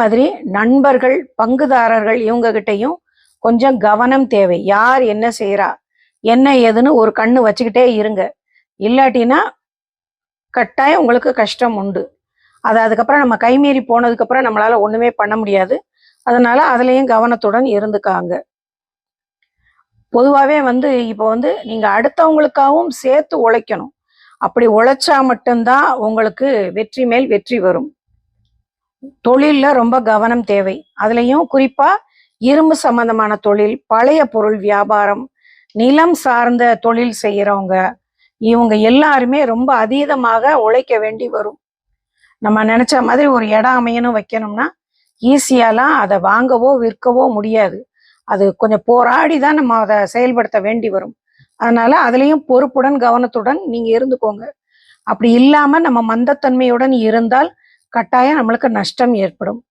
மாதிரி நண்பர்கள் பங்குதாரர்கள் இவங்க கிட்டயும் கொஞ்சம் கவனம் தேவை. யார் என்ன செய்யறா என்ன ஏதுன்னு ஒரு கண்ணு வச்சுக்கிட்டே இருங்க. இல்லாட்டினா கட்டாயம் உங்களுக்கு கஷ்டம் உண்டு. அது அதுக்கப்புறம் நம்ம கைமீறி போனதுக்கப்புறம் நம்மளால ஒண்ணுமே பண்ண முடியாது. அதனால அதுலயும் கவனத்துடன் இருந்துக்காங்க. பொதுவாகவே வந்து இப்போ வந்து நீங்க அடுத்தவங்களுக்காகவும் சேர்த்து உழைக்கணும். அப்படி உழைச்சா மட்டும்தான் உங்களுக்கு வெற்றி மேல் வெற்றி வரும். தொழில்ல ரொம்ப கவனம் தேவை. அதுலயும் குறிப்பா இரும்பு சம்பந்தமான தொழில் பழைய பொருள் வியாபாரம் நிலம் சார்ந்த தொழில் செய்யறவங்க இவங்க எல்லாருமே ரொம்ப அதீதமாக உழைக்க வேண்டி வரும். நம்ம நினைச்ச மாதிரி ஒரு இடம் அமையணும் வைக்கணும்னா ஈஸியாலாம் அதை வாங்கவோ விற்கவோ முடியாது. அது கொஞ்சம் போராடி தான் நம்ம அதை செயல்படுத்த வேண்டி வரும். அதனால அதுலயும் பொறுப்புடன் கவனத்துடன் நீங்க இருந்துக்கோங்க. அப்படி இல்லாம நம்ம மந்தத்தன்மையுடன் இருந்தால் கட்டாயம் நம்மளுக்கு நஷ்டம் ஏற்படும்.